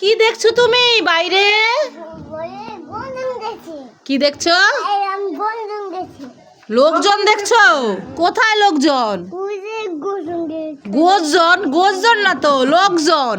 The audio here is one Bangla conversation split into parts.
কি দেখছ তুমি বাইরে? কি দেখছ? লোকজন দেখছ? কোথায় লোকজন? গোজন গোজন না তো লোকজন।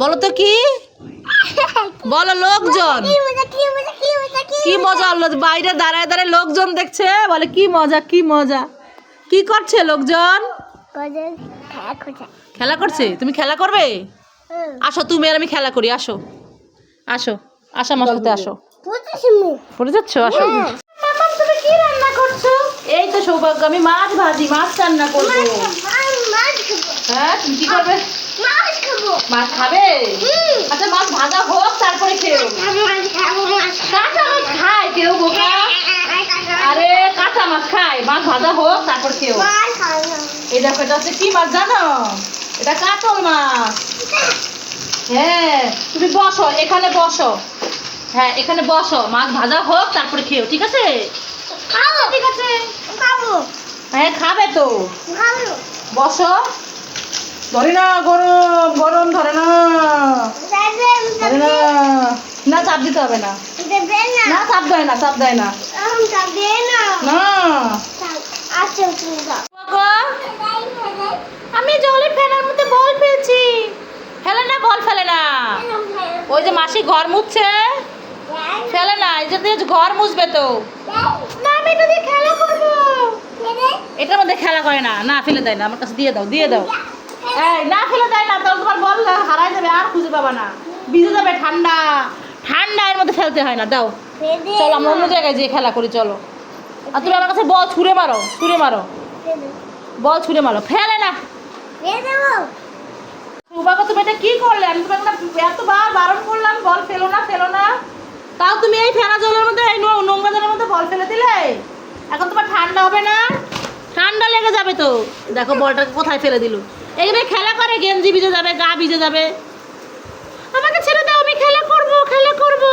বলো তো কি? বলো লোকজন। কি মজা হলো বাইরে দাঁড়ায় দাঁড়ায় লোকজন দেখছে বলে কি মজা কি মজা। কি করছে লোকজন? খেলা করছে? তুমি খেলা করবে? আসো তুমি আর আমি খেলা করি আসো। আসো আসো আমার সাথে আসো। পড়ে যাচ্ছ? আসো। তুমি কি রান্না করছ? এই তো সৌভাগ্য আমি মাছ ভাজি মাছ রান্না করব। হ্যাঁ তুমি কি করবে? মাছ খাবে। আচ্ছা মাছ ভাজা হোক তারপরে মাছ কাঁচা মাছ খায় কেউ বোকা। আরে কাঁচা মাছ খায় মাছ ভাজা হোক তারপর খেও এই দেখো এটা হচ্ছে কি মাছ জানো? এটা কাতল মাছ। হ্যাঁ তুমি বসো এখানে বসো। হ্যাঁ এখানে বসো মাছ ভাজা হোক তারপরে খেও ঠিক আছে? ঠিক আছে? হ্যাঁ খাবে তো। বসো। ধরে না গরম গরম ধরে না ধরে না না চাপ দিতে হবে না। না। না চাপ দেয় না চাপ দেয় না। না। আচ্ছা তুমি দাও বাবা, আমি জলে ফেলার মধ্যে বল ফেলছি ফেলে না বল ফেলে না ওই যে মাসি ঘর মুছছে? ফেলে না এই যে ঘর মুছবে তো। না আমি এটা দিয়ে খেলা? করব এটার মধ্যে খেলা করে না না ফেলে দেয় না আমার কাছে দিয়ে দাও দিয়ে দাও। এই না ফেলে দেয় না তাহলে তোমার বল হারাই যাবে আর খুঁজে পাবা না। ভিজে যাবে ঠান্ডা। ঠান্ডা এর মধ্যে ফেলতে হয় না দাও। চলো আমরা অন্য জায়গায় যেয়ে খেলা করি চলো। আর তুমি আমার কাছে বল ছুঁড়ে মারো ছুঁড়ে মারো। বল ছুঁড়ে মারো ফেলে না। বাবা তুমি এটা কি করলে? আমি তোমাকে এতবার বারণ করলাম বল ফেলো না ফেলো না। তাও তুমি এই ফেনা জলের মধ্যে এই নোংরা জলের মধ্যে বল ফেলে দিলে? এখন তোমার ঠান্ডা হবে না? ঠান্ডা লেগে যাবে তো। দেখো বলটা কোথায় ফেলে দিল? এইভাবে খেলা করে গেঞ্জি ভিজে যাবে গা ভিজে যাবে। আমাকে ছেড়ে দাও আমি খেলা করব খেলা করব।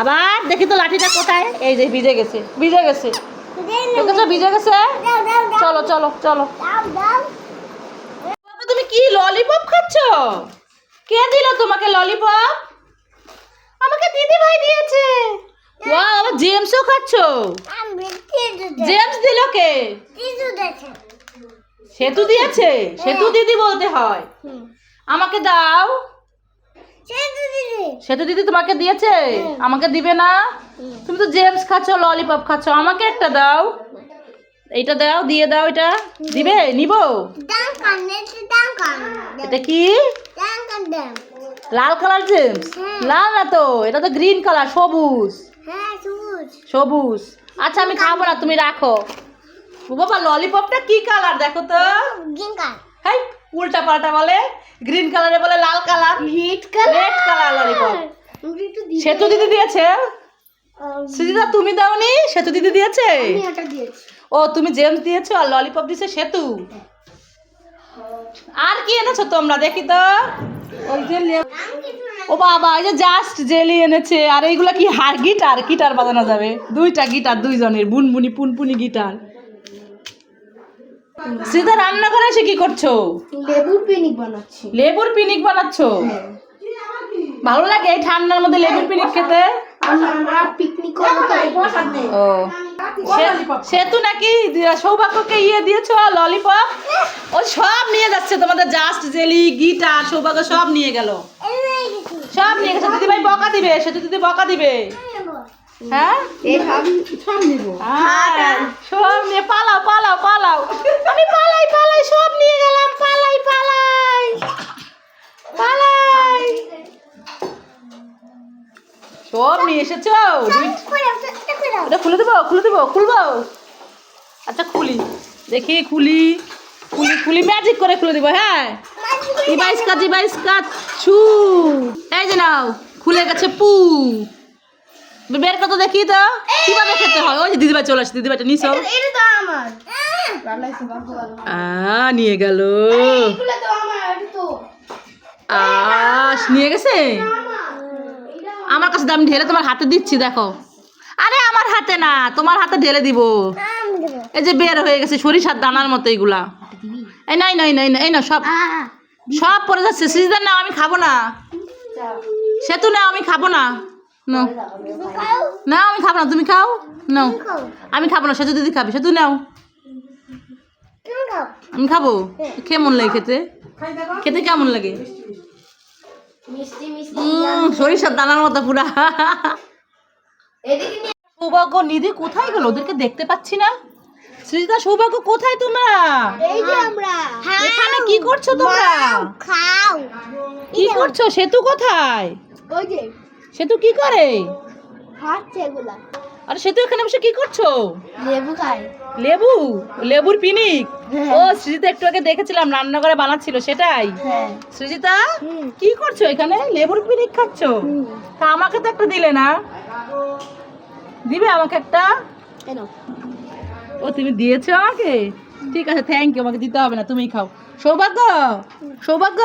আবার দেখি তো লাঠিটা কোথায়? এই যে ভিজে গেছে ভিজে গেছে। দেখেছ ভিজে গেছে? চলো চলো চলো। কি ললিপপ খাচ্ছ? কে দিল তোমাকে ললিপপ আমাকে দিদি ভাই দিয়েছে। ওয়াও আবার জেমসও খাচ্ছ? জেমস দিল কে? সেতু দিয়েছে? সেতু দিদি বলতে হয়। আমাকে দাও। সেতু দিদি। তোমাকে দিয়েছে? আমাকে দিবে না? তুমি তো জেমস খাচ্ছ ললিপপ খাচ্ছ। আমাকে একটা দাও। এইটা দাও দিয়ে দাও এটা। দিবে? নিবো? এটা কি? লাল কালার জেমস হ্যাঁ। লাল না তো? এটা তো গ্রিন কালার সবুজ। হ্যাঁ সবুজ। আচ্ছা আমি খাব না তুমি রাখো। বাবা ললিপপটা কি কালার দেখো তো। হাই উল্টা পাল্টা বলে। গ্রিন কালারে বলে লাল colour. Red red colour lollipop Setu দিদি দিয়েছে। সুজিতা তুমি দাওনি? সেতু দিদি দিয়েছে? দিয়েছি। ও তুমি জেমস দিয়েছ আর ললিপপ দিয়েছে সেতু? আর কি এনেছো তোমরা? দেখি তো। ওই যে ও বাবা এই যে জাস্ট জেলি এনেছে। আর এইগুলো কি হার গিটার? গিটার বাজানো যাবে। দুইটা গিটার দুইজনের। বুনবুনি পুনপুনি গিটার। সিধা রান্না করে এসে কি করছ? লেবুর পিনিক বানাচ্ছি। লেবুর পিনিক বানাচ্ছো? ভালো লাগে এই ঠান্ডার মধ্যে লেবুর পিনিক খেতে? আমরা পিকনিক ও সেতু নাকি সৌভাগ্যকে ইয়ে দিয়েছ ললিপপ? ও সব নিয়ে যাচ্ছে তোমাদের জাস্ট জেলি গিটার সৌভাগ্য সব নিয়ে গেল। সব নিয়ে গেছে। দিদিভাই বকা দিবে সেতু দিদি বকা দিবে। হ্যাঁ? হ্যাঁ, সব নিয়ে পালাও পালাও পালাও। আমি পালাই পালাই সব নিয়ে গেলাম পালাই পালাই। পালাই। সব নিয়ে এসেছ? এটা খুলে দেবো খুলে দেবো খুলবো? আচ্ছা খুলি। দেখি খুলি খুলি খুলি ম্যাজিক করে খুলে দেবো হ্যাঁ। ইবাইস কাজ ইবাইস কাজ ছু। এই যে নাও খুলে গেছে পু। বের কত দেখি তো কীভাবে খেতে হয়? ওই যে দিদিভাই চলে আসছে দিদিভাইটা নিছো নিয়ে গেল। এগুলো তো আমার এটা তো। আস নিয়ে গেছে? আমার কাছে দাম ঢেলে তোমার হাতে দিচ্ছি দেখো। আরে আমার হাতে না তোমার হাতে ঢেলে দিব। এই যে বের হয়ে গেছে সরিষার দানার মতো এইগুলা এই নাই নাই নাই এই না সব। সব পড়ে যাচ্ছে। সিজদার না আমি খাব না। সেতু নাও আমি খাব না। নাও। না আমি খাব না। তুমি খাও। নাও। আমি খাব না। সেতু দিদি খাবে। সেতু নাও। আমি খাব? কেমন লাগে খেতে? খেতে কেমন লাগে? সরিষার দানার মতো পুরা। সৌভাগ্য নিধি কোথায় গেল? ওদেরকে দেখতে পাচ্ছি না। সৃজিতা সৌভাগ্য কোথায় তোমরা? এই যে আমরা। এখানে কি করছ তোমরা? খাও। কি করছ? সেতু কোথায়? ওই যে সেতু কি করে? হাঁটছে এগুলা। আরে সে তো এখানে বসে কি করছ? লেবু খায় লেবু? লেবুর পিনিক? হ্যাঁ। ও সৃজিতা একটু আগে দেখেছিলাম রান্নাঘরে বানাচ্ছিল সেটাই। হ্যাঁ। সৃজিতা কি করছ এখানে? লেবুর পিনিক খাচ্ছো? তা আমাকে তো একটা দিলে না। দিবে আমাকে একটা? ও তুমি দিয়েছ আমাকে? ঠিক আছে থ্যাংক ইউ আমাকে দিতে হবে না তুমিই খাও। সৌভাগ্য? সৌভাগ্য?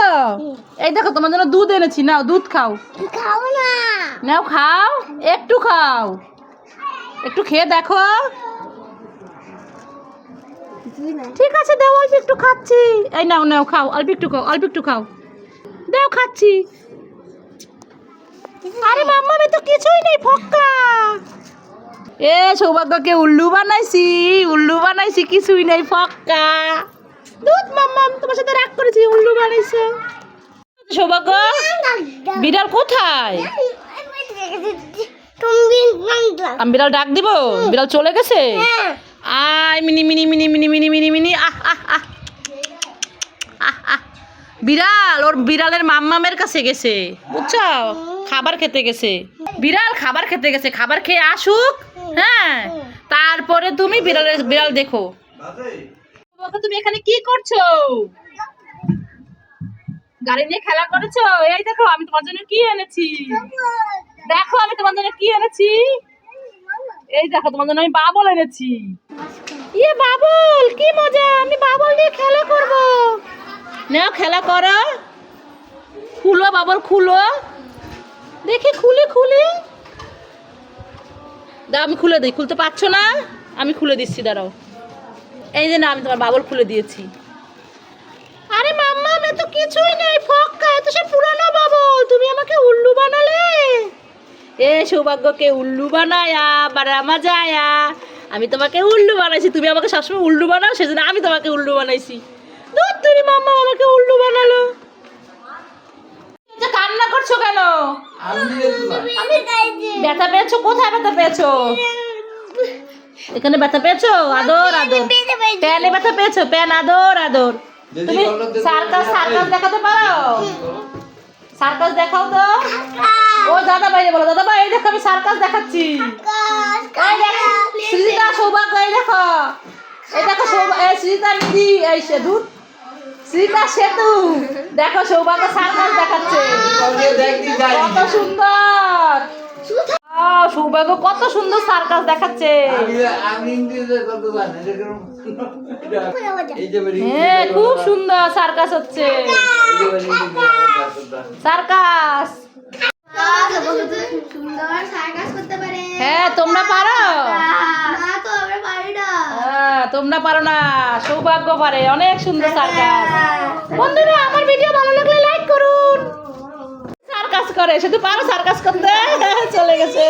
এই দেখো তোমার জন্য দুধ এনেছি নাও দুধ খাও। খাও না। নাও খাও একটু খাও। একটু খেয়ে দেখো। ঠিক আছে দাও অল্প একটু খাচ্ছি। এই নাও নাও খাও অল্প একটু খাও অল্প একটু খাও। দাও খাচ্ছি। আরে মাম্মা আমি তো কিছুই নেই ফক্কা। এ সৌভাগ্যকে উল্লু বানাইছি উল্লু বানাইছি কিছুই নেই ফক্কা। দুধ মাম্মা আমি তোমার সাথে রাগ করেছি উল্লু বানাইছো। সৌভাগ্য বিড়াল কোথায়? আমি বিড়াল ডাক দিব? বিড়াল চলে গেছে? আয় মিনি মিনি মিনি মিনি মিনি মিনি মিনি আহ আহ আহ। আহ আহ। বিড়াল ওর বিড়ালের মাম্মামের কাছে গেছে। বুঝছ? খাবার খেতে গেছে। বিড়াল খাবার খেতে গেছে। খাবার খেয়ে আসুক। হ্যাঁ। তারপরে তুমি বিড়ালের বিড়াল দেখো। তুমি এখানে কি করছ? গাড়ি নিয়ে খেলা করেছ? এই দেখো আমি তোমার জন্য কি এনেছি? দেখো, আমি জন্য কি এনেছি? এই দেখো জন্য আমি বাবল এনেছি। ইয়ে বাবল, কি মজা, আমি বাবল নিয়ে খেলা করব। নাও, খেলা করো। খুলো, বাবল, খুলো। দেখি, খুলি খুলি। দাও, আমি খুলে দিই, খুলতে পারছ না? আমি খুলে দিচ্ছি, দাঁড়াও। এই যে না, আমি তোমার বাবল খুলে দিয়েছি। আরে মাম্মা, আমি তো কিছুই নেই, ফক্কা, এত সব পুরানো বাবল, তুমি আমাকে উল্লু বানালে? এ সৌভাগ্যকে উল্লু বানায়া বারামা যায়া। আমি তোমাকে উল্লু বানাইছি তুমি আমাকে সবসময় উল্লু বানাও সেজন্য আমি তোমাকে উল্লু বানাইছি। ধুর তুই মাম্মা আমাকে উল্লু বানালো। কান্না করছ কেন? ব্যথা পেয়েছ? কোথায় ব্যথা পেয়েছ? এখানে ব্যথা পেয়েছ? আদর আদর। প্যানে ব্যথা পেয়েছ? প্যান আদর আদর। তুমি সার্কাস সার্কাস দেখাতে পারো? সার্কাস দেখাও তো। ও দাদা বাইরে বলো দাদা ভাই এই দেখো আমি সার্কাস দেখাচ্ছি। সৃজিতা সৌভাগ্য এই দেখো। এই দেখো সৌভাগ্য সৃজিতা নিধি এই সেতু সৃজিতা সেতু। দেখো সৌভাগ্য সার্কাস দেখাচ্ছে। কত সুন্দর। আহ, সৌভাগ্য কত সুন্দর সার্কাস দেখাচ্ছে। হ্যাঁ খুব সুন্দর সার্কাস হচ্ছে। সার্কাস সুন্দর সার্কাস করতে পারে হ্যাঁ তোমরা পারো? না তো আমরা পারি না। হ্যাঁ, তোমরা পারো না। সৌভাগ্য পারে। অনেক সুন্দর সার্কাস বন্ধুরা আমার ভিডিও ভালো লাগলে লাইক করুন। সার্কাস করে। শুধু পারো সার্কাস করতে? চলে গেছে।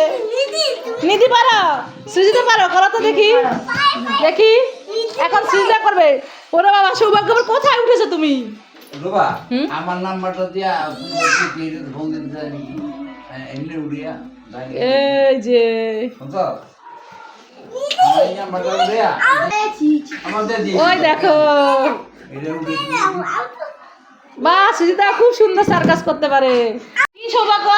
নিধি পারো? সুজিতে পারো? করো তো দেখি। দেখি। এখন সুজিতা করবে। ওরে বাবা সৌভাগ্য কোথায় উঠেছো তুমি? রোবা আমার নাম্বারটা দিয়া এই যে। ওই দেখো। বা সুজিতা খুব সুন্দর সার্কাস করতে পারে। কি সৌভাগ্য?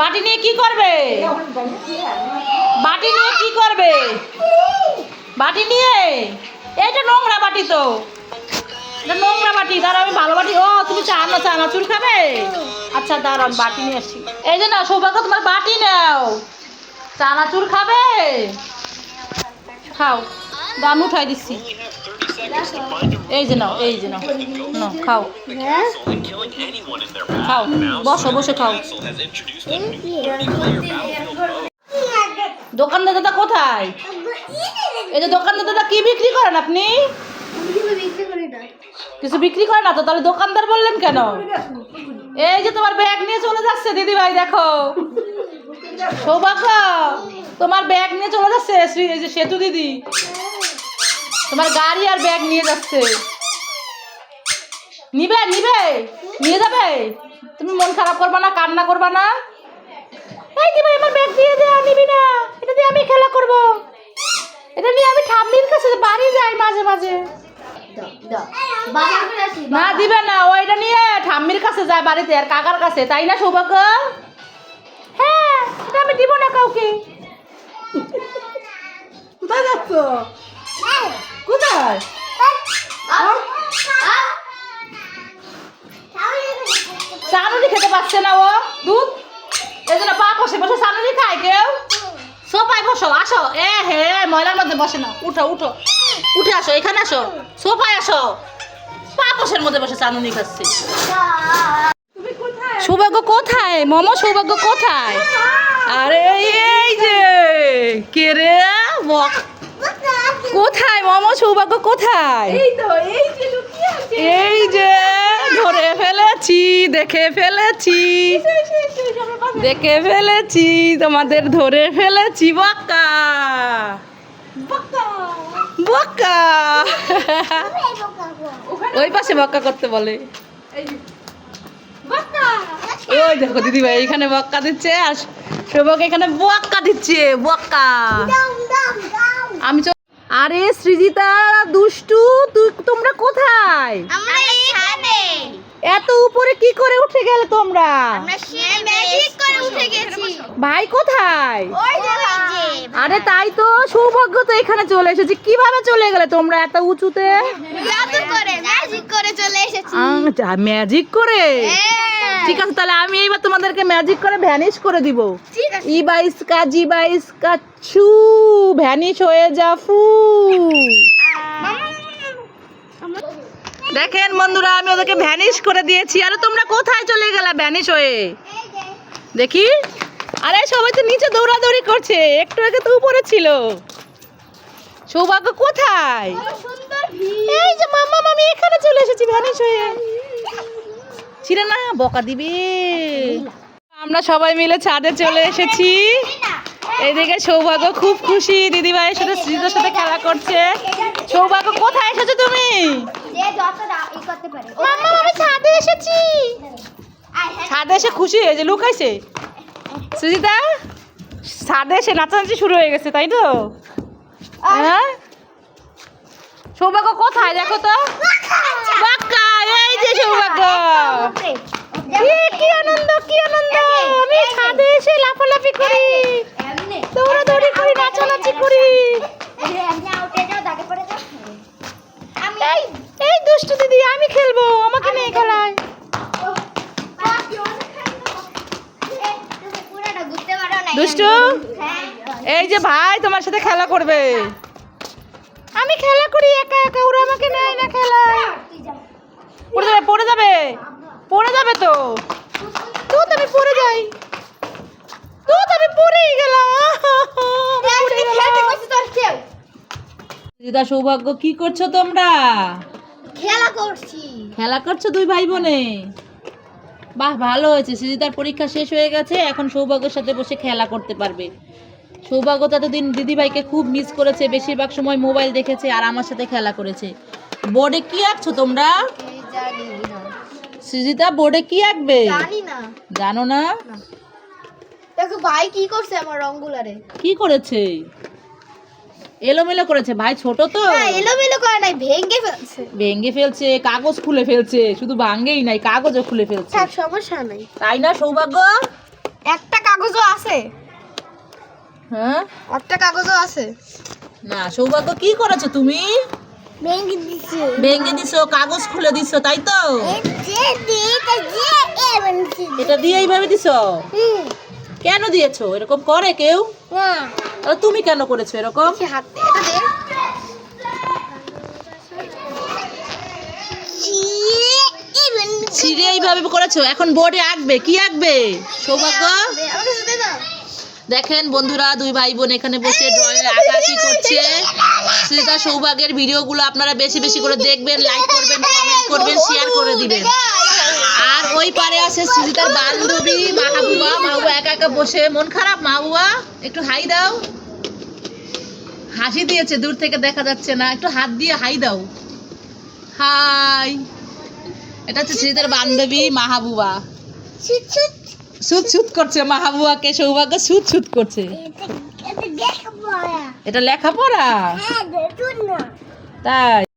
বাটি নিয়ে কি করবে? বাটি নিয়ে কি করবে? বাটি নিয়ে? এইটা নোংরা বাটি তো। এটা নোংরা বাটি দাঁড়া আমি ভালো বাটি। ও, তুমি চানা চানাচুর খাবে? আচ্ছা আমি বাটি নিয়ে আসি এই যে না সৌভাগ্য, তোমার বাটি নাও। চানাচুর খাবে? খাও, দাম উঠাই দিচ্ছি। এই যে নাও, এই যে নাও নাও, খাও। খাও, বসো, বসে, খাও। দোকানদার দাদা কোথায়? এই যে দোকানদার দাদা কি বিক্রি করেন আপনি? কিছু বিক্রি করে না তো? তাহলে দোকানদার বললেন কেন? এই যে তোমার ব্যাগ নিয়ে চলে যাচ্ছে দিদি ভাই দেখো। সৌভাগ্য, তোমার ব্যাগ নিয়ে চলে যাচ্ছে এই যে সেতু দিদি। তোমার গাড়ি আর ব্যাগ নিয়ে যাচ্ছে। নিবে নিবে, নিয়ে যাবে। তুমি মন খারাপ করবা না, কান্না করবা না। এই ভাই আমার ব্যাগ দিয়ে দে নিবি না। এটা দিয়ে আমি খেলা করব। এটা নিয়ে আমি ঠাম্মির কাছে বাড়ি যাই মাঝে মাঝে। না দিবে না ওইটা নিয়ে ঠাম্মির কাছে যায় বাড়িতে আর কাকার কাছে তাই না সৌভাগ্য হ্যাঁ এটা আমি দিব না কাউকে। কোথায় যাচ্ছ? কোথায়? চানুনি খেতে পারছে না ও। দুধ? এই জন্য পা বসে বসে চানুনি খায় কেউ? সোফায় বসো আসো। এ হে ময়লার মধ্যে বসে না উঠো উঠো। উঠে আসো এখানে আসো। সোফায় আসো। পা বসের মধ্যে বসে চানুনি খাচ্ছে। সৌভাগ্য কোথায়? মম সৌভাগ্য কোথায়? আরে এই যে কে রে? বক কোথায় মম সৌভাগ্য কোথায়? এই যে ধরে ফেলেছি দেখে ফেলেছি। দেখে ফেলেছি তোমাদের ধরে ফেলেছি বক্কা। বক্কা। ওই পাশে বক্কা করতে বলে। ওই দেখো দিদি ভাই এখানে বক্কা দিচ্ছে আর সৌভাগ্য এখানে বক্কা দিচ্ছে বক্কা আমি আরে সৃজিতা দুষ্টু তুই তোমরা কোথায়? আমরা এত উপরে কি করে উঠে গেলে তোমরা? ভাই কোথায়? আরে তাই তো সৌভাগ্য তো এখানে চলে এসেছে। কীভাবে চলে গেলে তোমরা এত উঁচুতে? ম্যাজিক করে হ্যাঁ। ঠিক আছে তাহলে আমি এইবার তোমাদেরকে ম্যাজিক করে ভ্যানিশ করে দিব। ই বাইস কা জি বাইস কা ছু ভ্যানিশ হয়ে যা ফু। দেখেন বন্ধুরা, আমি ওদেরকে ভ্যানিশ করে দিয়েছি। আরে তোমরা কোথায় চলে গেলা ভ্যানিশ হয়ে? দেখি। আরে, সবাই তো নিচে দৌড়াদৌড়ি করছে। একটু আগে তো উপরে ছিল। সৌভাগ্য কোথায়? এই যে মাম্মা আমি এখানে চলে এসেছি ভ্যানিশ হয়ে। ছিল না, বকা দিবে। আমরা সবাই মিলে ছাদে চলে এসেছি। এইদিকে সৌভাগ্য খুব খুশি। দিদিভাইয়ের সাথে শ্রীদের সাথে খেলা করছে। সৌভাগ্য কোথায় এসেছ তুমি? যে যতটা ই করতে পারে। মাম্মা আমি ছাদে এসেছি। ছাদে এসে খুশি হয়েছে লুকাইছে। সুজিতা ছাদে এসে নাচানাচি শুরু হয়ে গেছে তাই তো? হ্যাঁ? সৌভাগ্য কোথায় দেখো তো? এই যে সৌভাগ্য। কি আনন্দ আমি ছাদে এসে লাফালাফি করি এমনি দৌড়াদৌড়ি করি নাচানাচি করি এই যে এমনি উঠে যাও দাগে পড়ে যাও আমি এই এই দুষ্টু দিদি আমি খেলব আমাকে নিয়ে খেলায় পুরোটা ঘুরতে পারো না দুষ্টু হ্যাঁ এই যে ভাই তোমার সাথে খেলা করবে আমি খেলা করি একা একা। ওরা আমাকে নেয় না যা পড়ে যাবে পড়ে যাবে। পড়ে যাবে তো। তো আমি পড়ে যাই। তো আমি পড়েই গেলাম। দিদা সৌভাগ্য কি করছ তোমরা? খেলা করছি। খেলা করছ দুই ভাই বোনে বাহ ভালো হয়েছে। সিজিতার পরীক্ষা শেষ হয়ে গেছে। এখন সৌভাগ্যের সাথে বসে খেলা করতে পারবে। সৌভাগ্য তো এতদিন দিদিভাইকে খুব মিস করেছে বেশিরভাগ সময় মোবাইল দেখেছে আর আমার সাথে খেলা করেছে। বোর্ডে কি আঁকছো তোমরা? সিজিতা বোর্ডে কি আঁকবে? জানো না। দেখো ভাই কি করছে আমার রংগুলারে? কি করেছে? এলোমেলো করেছে। ভাই ছোট তো। না এলোমেলো করে নাই ভেঙে ফেলছে। ভেঙে ফেলছে কাগজ খুলে ফেলছে শুধু ভাঙ্গেই নাই কাগজও খুলে ফেলছে। সমস্যা নাই। তাই না সৌভাগ্য? একটা কাগজও আছে। হ্যাঁ? একটা কাগজও আছে। না সৌভাগ্য কি করেছ তুমি? ভেঙে দিছে। ভেঙে দিছো কাগজ খুলে দিছো তাই তো? এটা দিয়ে এইভাবে দিছো? কেন দিয়েছ? এরকম করে কেউ? না। তুমি কেন করেছ এরকম? হাতে এটা দে। ছিঁড়ে এইভাবে করেছ? এখন বোর্ডে আঁকবে কি আঁকবে? সৌভাগ্য? দেখেন বন্ধুরা, দুই ভাই বোন এখানে বসে ড্রয়িং আঁকাআঁকি করছে। শ্রীতা সৌভাগ্যের ভিডিওগুলো আপনারা বেশি বেশি করে দেখবেন লাইক করবেন কমেন্ট করবেন শেয়ার করে দিবেন। আর ওই পারে আছে সুজিতার বান্ধবী, মাহবুবা। মাহবুবা একা একা বসে, মন খারাপ, মাহবুবা? একটু হাই দাও। হাসি দিয়েছে, দূর থেকে দেখা যাচ্ছে না। একটু হাত দিয়ে হাই দাও। হাই। এটা হচ্ছে সুজিতার বান্ধবী, মাহবুবা। সুত সুত করছে মাহাবুয়াকে সৌভাগ্য সুত সুত করছে। এটা এটা পড়া লেখাপড়া? হ্যাঁ তাই।